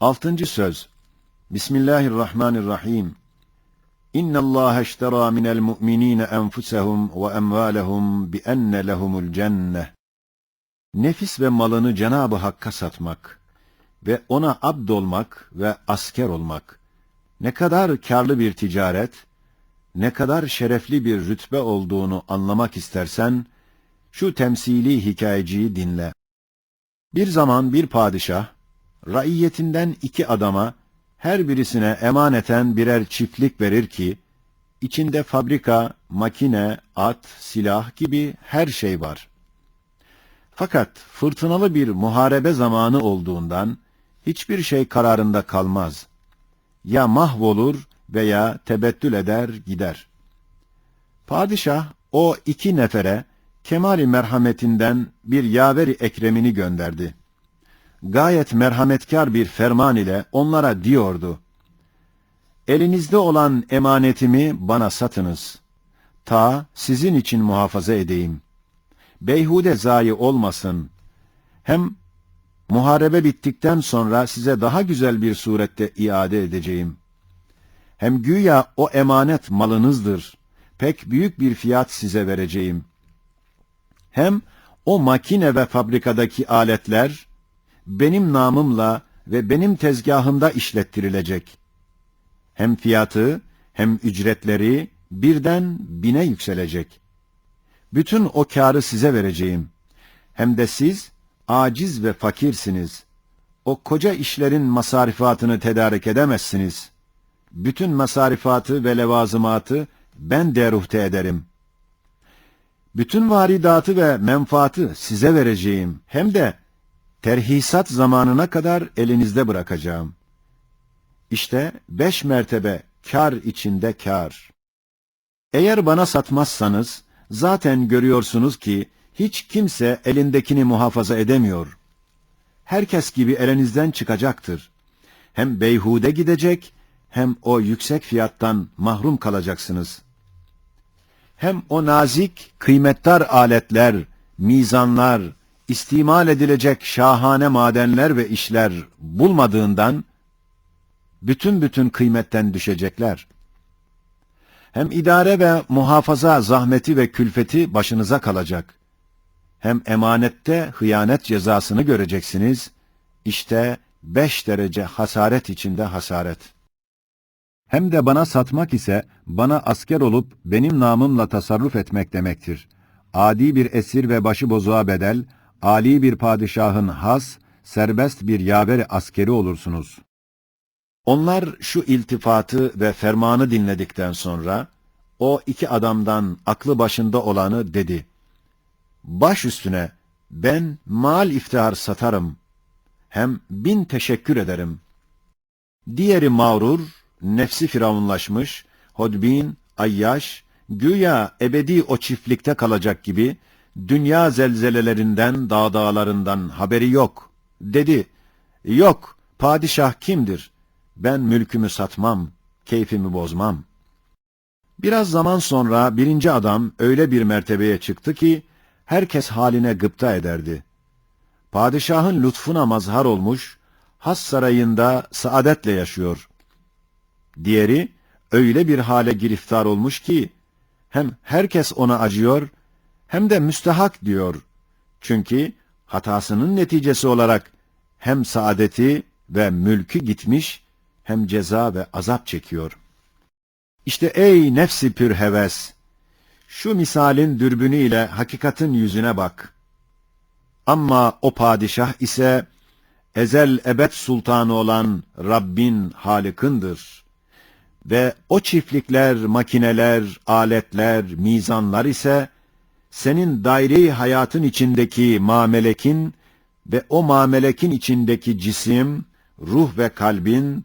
Altıncı söz. Bismillahirrahmanirrahim. İnna Allah eştera minel mu'minine enfusehum ve emvalehum bi enne lehumul cenneh. Nefis ve malını Cenab-ı Hakk'a satmak ve ona abd olmak ve asker olmak ne kadar karlı bir ticaret, ne kadar şerefli bir rütbe olduğunu anlamak istersen, şu temsili hikayeciyi dinle. Bir zaman bir padişah, raiyetinden iki adama, her birisine emaneten birer çiftlik verir ki, içinde fabrika, makine, at, silah gibi her şey var. Fakat fırtınalı bir muharebe zamanı olduğundan, hiçbir şey kararında kalmaz. Ya mahvolur veya tebettül eder gider. Padişah o iki nefere kemali merhametinden bir yaveri ekremini gönderdi. Gayet merhametkar bir ferman ile onlara diyordu. Elinizde olan emanetimi bana satınız. Ta sizin için muhafaza edeyim. Beyhude zayi olmasın. Hem muharebe bittikten sonra size daha güzel bir surette iade edeceğim. Hem güya o emanet malınızdır. Pek büyük bir fiyat size vereceğim. Hem o makine ve fabrikadaki aletler benim namımla ve benim tezgahımda işlettirilecek. Hem fiyatı hem ücretleri birden bine yükselecek. Bütün o kârı size vereceğim. Hem de siz aciz ve fakirsiniz. O koca işlerin masarifatını tedarik edemezsiniz. Bütün masarifatı ve levazımatı ben deruhte ederim. Bütün varidatı ve menfaatı size vereceğim. Hem de terhisat zamanına kadar elinizde bırakacağım. İşte beş mertebe kar içinde kar. Eğer bana satmazsanız, zaten görüyorsunuz ki, hiç kimse elindekini muhafaza edemiyor. Herkes gibi elinizden çıkacaktır. Hem beyhude gidecek, hem o yüksek fiyattan mahrum kalacaksınız. Hem o nazik, kıymetdar aletler, mizanlar, istimal edilecek şahane madenler ve işler bulmadığından, bütün bütün kıymetten düşecekler. Hem idare ve muhafaza zahmeti ve külfeti başınıza kalacak. Hem emanette hıyanet cezasını göreceksiniz. İşte beş derece hasaret içinde hasaret. Hem de bana satmak ise bana asker olup benim namımla tasarruf etmek demektir. Adi bir esir ve başıbozuğa bedel, ali bir padişahın has, serbest bir yaveri askeri olursunuz. Onlar şu iltifatı ve fermanı dinledikten sonra, o iki adamdan aklı başında olanı dedi. Baş üstüne, ben mal iftihar satarım. Hem bin teşekkür ederim. Diğeri mağrur, nefsi firavunlaşmış, hodbin, ayyaş, güya ebedi o çiftlikte kalacak gibi, dünya zelzelelerinden, dağ dağlarından haberi yok. Dedi, yok, padişah kimdir? Ben mülkümü satmam, keyfimi bozmam. Biraz zaman sonra birinci adam öyle bir mertebeye çıktı ki, herkes haline gıpta ederdi. Padişahın lütfuna mazhar olmuş, has sarayında saadetle yaşıyor. Diğeri, öyle bir hale giriftar olmuş ki, hem herkes ona acıyor, hem de müstehak diyor. Çünkü hatasının neticesi olarak hem saadeti ve mülkü gitmiş, hem ceza ve azap çekiyor. İşte ey nefsi pür heves! Şu misalin dürbünü ile hakikatin yüzüne bak. Ama o padişah ise, ezel ebed sultanı olan Rabbin halikındır. Ve o çiftlikler, makineler, aletler, mizanlar ise, senin daire hayatın içindeki mamelekin ve o mamelekin içindeki cisim, ruh ve kalbin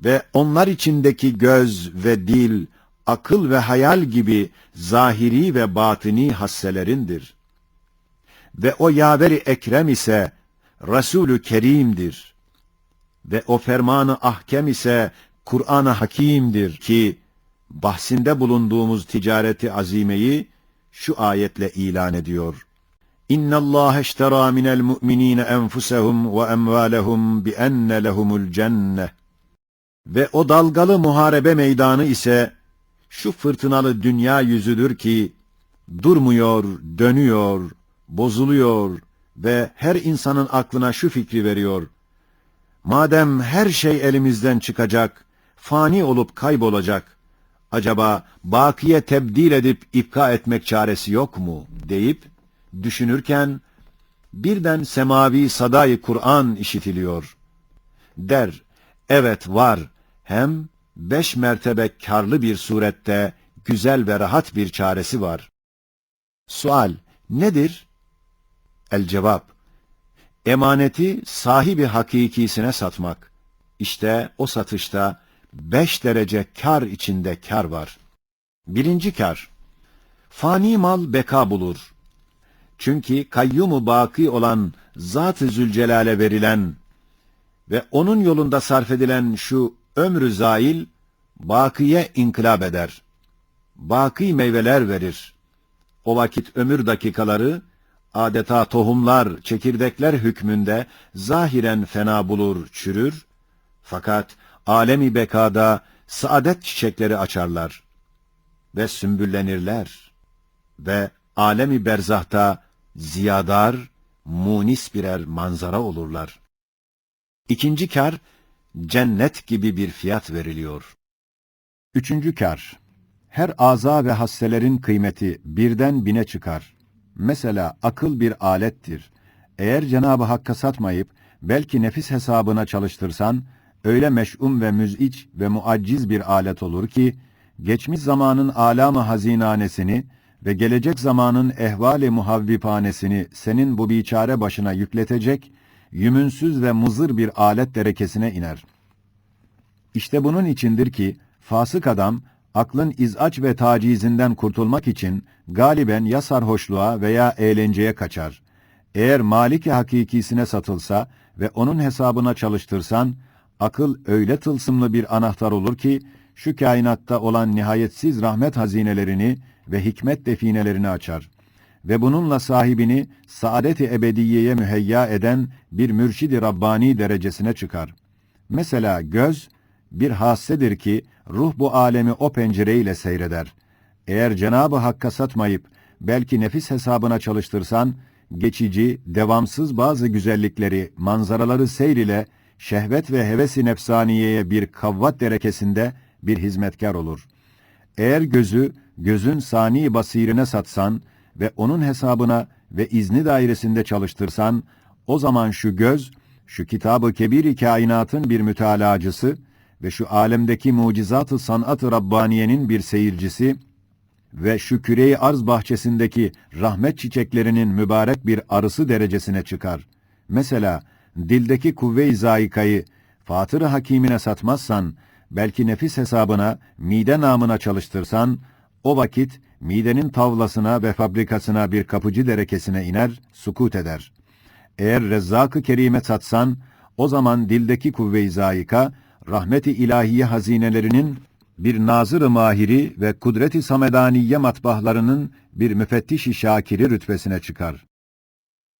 ve onlar içindeki göz ve dil, akıl ve hayal gibi zahiri ve batini hasselerindir. Ve o yaveri ekrem ise Resulü Kerim'dir. Ve o fermanı ahkem ise Kur'an-ı Hakim'dir ki bahsinde bulunduğumuz ticareti azimeyi şu ayetle ilan ediyor. İnna Allah iştera minel mu'minine enfusahum ve emvalehum bi enne lehumul cenneh. Ve o dalgalı muharebe meydanı ise şu fırtınalı dünya yüzüdür ki durmuyor, dönüyor, bozuluyor ve her insanın aklına şu fikri veriyor. Madem her şey elimizden çıkacak, fani olup kaybolacak, acaba bakiye tebdil edip ipka etmek çaresi yok mu deyip düşünürken birden semavi sadayı Kur'an işitiliyor. Der, evet var, hem beş mertebe karlı bir surette güzel ve rahat bir çaresi var. Sual, nedir? El cevap, emaneti sahibi hakikisine satmak. İşte o satışta beş derece kar içinde kar var. Birinci kar, fani mal beka bulur. Çünkü kayyumu baki olan Zat-ı Zülcelal'e verilen ve onun yolunda sarf edilen şu ömrü zail, bakiye inkılap eder. Baki meyveler verir. O vakit ömür dakikaları, adeta tohumlar, çekirdekler hükmünde zahiren fena bulur, çürür. Fakat alemi bekada saadet çiçekleri açarlar ve sümbüllenirler ve alemi berzahta ziyadar, munis birer manzara olurlar. İkinci kar, cennet gibi bir fiyat veriliyor. Üçüncü kar, her aza ve hasselerin kıymeti birden bine çıkar. Mesela akıl bir alettir. Eğer Cenab-ı Hakk'a satmayıp, belki nefis hesabına çalıştırsan, öyle meş'um ve müz'iç ve muacciz bir alet olur ki, geçmiş zamanın alamı hazinanesini ve gelecek zamanın ehvali muhavvipanesini senin bu biçare başına yükletecek, yümünsüz ve muzır bir alet derekesine iner. İşte bunun içindir ki, fasık adam, aklın izaç ve tacizinden kurtulmak için galiben ya sarhoşluğa veya eğlenceye kaçar. Eğer maliki hakikisine satılsa ve onun hesabına çalıştırsan, akıl öyle tılsımlı bir anahtar olur ki, şu kainatta olan nihayetsiz rahmet hazinelerini ve hikmet definelerini açar. Ve bununla sahibini saadet-i ebediyeye müheyya eden bir mürşid-i Rabbani derecesine çıkar. Mesela göz, bir hassedir ki ruh bu alemi o pencereyle seyreder. Eğer Cenab-ı Hakk'a satmayıp belki nefis hesabına çalıştırsan, geçici, devamsız bazı güzellikleri, manzaraları seyr ile şehvet ve hevesi nefsaniyeye bir kavvat derekesinde bir hizmetkar olur. Eğer gözü, gözün sani basirine satsan ve onun hesabına ve izni dairesinde çalıştırsan, o zaman şu göz, şu kitabı kebir kainatın bir mütalacısı ve şu alemdeki mucizat-ı sanat-ı Rabbaniye'nin bir seyircisi ve şu küre arz bahçesindeki rahmet çiçeklerinin mübarek bir arısı derecesine çıkar. Mesela dildeki kuvve-i zayikayı Fatır-ı Hakimine satmazsan, belki nefis hesabına, mide namına çalıştırsan, o vakit midenin tavlasına ve fabrikasına bir kapıcı derekesine iner, sukut eder. Eğer Rezzak-ı Kerim'e satsan, o zaman dildeki kuvve-i zayika, rahmet-i ilahiye hazinelerinin bir nazır-ı mahiri ve kudret-i samedaniye matbahlarının bir müfettiş-i şakiri rütbesine çıkar.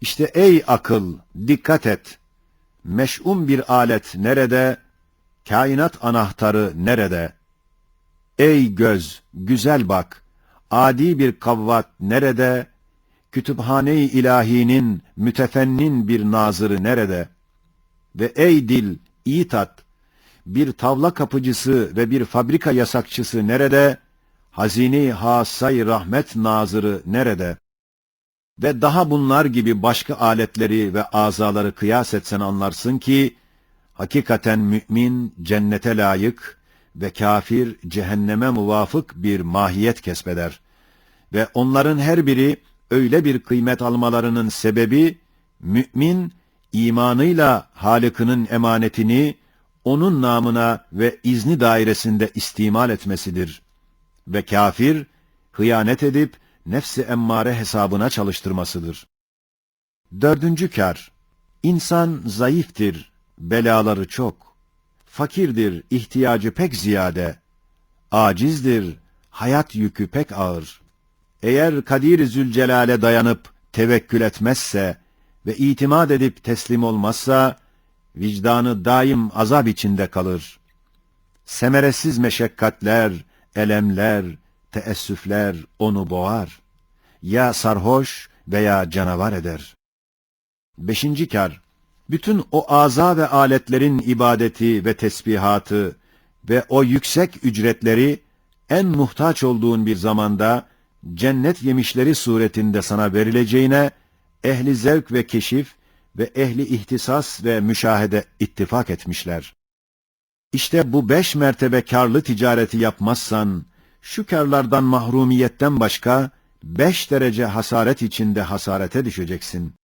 İşte ey akıl, dikkat et! Meş'um bir alet nerede, kainat anahtarı nerede? Ey göz, güzel bak! Adi bir kavvat nerede? Kütüphane-i ilahinin mütefennin bir nazırı nerede? Ve ey dil, iyi tat! Bir tavla kapıcısı ve bir fabrika yasakçısı nerede? Hazine-i hasay rahmet nazırı nerede? Ve daha bunlar gibi başka aletleri ve azaları kıyas etsen anlarsın ki, hakikaten mümin cennete layık ve kafir cehenneme muvafık bir mahiyet kesbeder. Ve onların her biri öyle bir kıymet almalarının sebebi, mümin imanıyla Halık'ının emanetini onun namına ve izni dairesinde istimal etmesidir. Ve kafir, hıyanet edip nefsi emmare hesabına çalıştırmasıdır. Dördüncü kar, insan zayıftır, belaları çok. Fakirdir, ihtiyacı pek ziyade. Acizdir, hayat yükü pek ağır. Eğer Kadir Zülcelal'e dayanıp tevekkül etmezse ve itimat edip teslim olmazsa, vicdanı daim azap içinde kalır. Semeresiz meşakkatler, elemler, teessüfler onu boğar. Ya sarhoş veya canavar eder. Beşinci kar, bütün o aza ve aletlerin ibadeti ve tesbihatı ve o yüksek ücretleri en muhtaç olduğun bir zamanda cennet yemişleri suretinde sana verileceğine ehli zevk ve keşif ve ehli ihtisas ve müşahede ittifak etmişler. İşte bu beş mertebe karlı ticareti yapmazsan, şu karlardan mahrumiyetten başka beş derece hasaret içinde hasarete düşeceksin.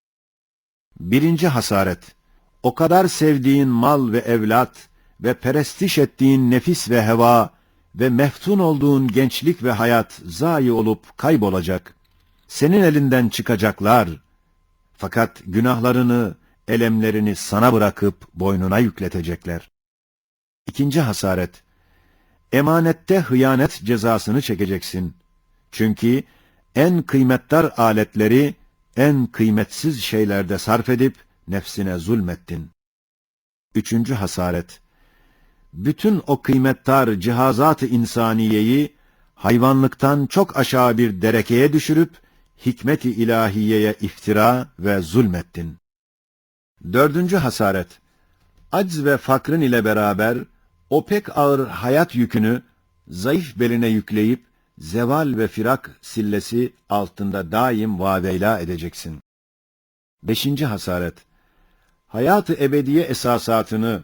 Birinci hasaret, o kadar sevdiğin mal ve evlat ve perestiş ettiğin nefis ve heva ve meftun olduğun gençlik ve hayat zayi olup kaybolacak. Senin elinden çıkacaklar. Fakat günahlarını, elemlerini sana bırakıp boynuna yükletecekler. İkinci hasaret, emanette hıyanet cezasını çekeceksin. Çünkü en kıymetdar aletleri en kıymetsiz şeylerde sarf edip nefsine zulmettin. Üçüncü hasaret, bütün o kıymetdar cihazat-ı insaniyeyi hayvanlıktan çok aşağı bir derekeye düşürüp hikmet-i ilahiyeye iftira ve zulmettin. Dördüncü hasaret, acz ve fakrın ile beraber o pek ağır hayat yükünü zayıf beline yükleyip zeval ve firak sillesi altında daim vaveyla edeceksin. Beşinci hasaret, hayatı ebediye esasatını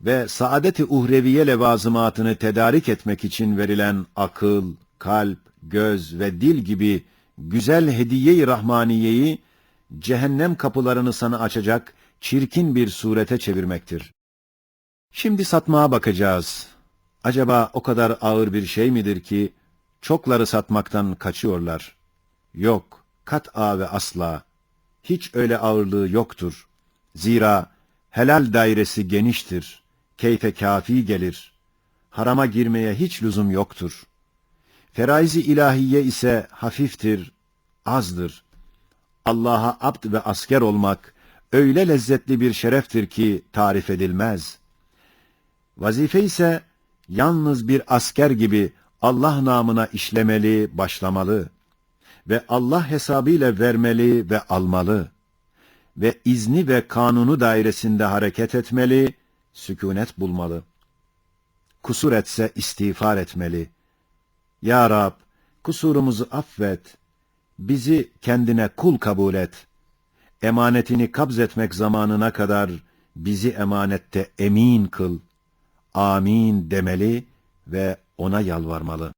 ve saadet-i uhreviye levazımatını tedarik etmek için verilen akıl, kalp, göz ve dil gibi güzel hediye-i rahmaniyeyi cehennem kapılarını sana açacak çirkin bir surete çevirmektir. Şimdi satmaya bakacağız. Acaba o kadar ağır bir şey midir ki çokları satmaktan kaçıyorlar? Yok, kat'a ve asla. Hiç öyle ağırlığı yoktur. Zira helal dairesi geniştir. Keyfe kafi gelir. Harama girmeye hiç lüzum yoktur. Feraizi ilahiye ise hafiftir, azdır. Allah'a abd ve asker olmak öyle lezzetli bir şereftir ki tarif edilmez. Vazife ise yalnız bir asker gibi Allah namına işlemeli, başlamalı ve Allah hesabıyla vermeli ve almalı ve izni ve kanunu dairesinde hareket etmeli, sükunet bulmalı. Kusur etse istiğfar etmeli. Ya Rab, kusurumuzu affet, bizi kendine kul kabul et. Emanetini kabz etmek zamanına kadar bizi emanette emin kıl. Amin demeli ve ona yalvarmalı.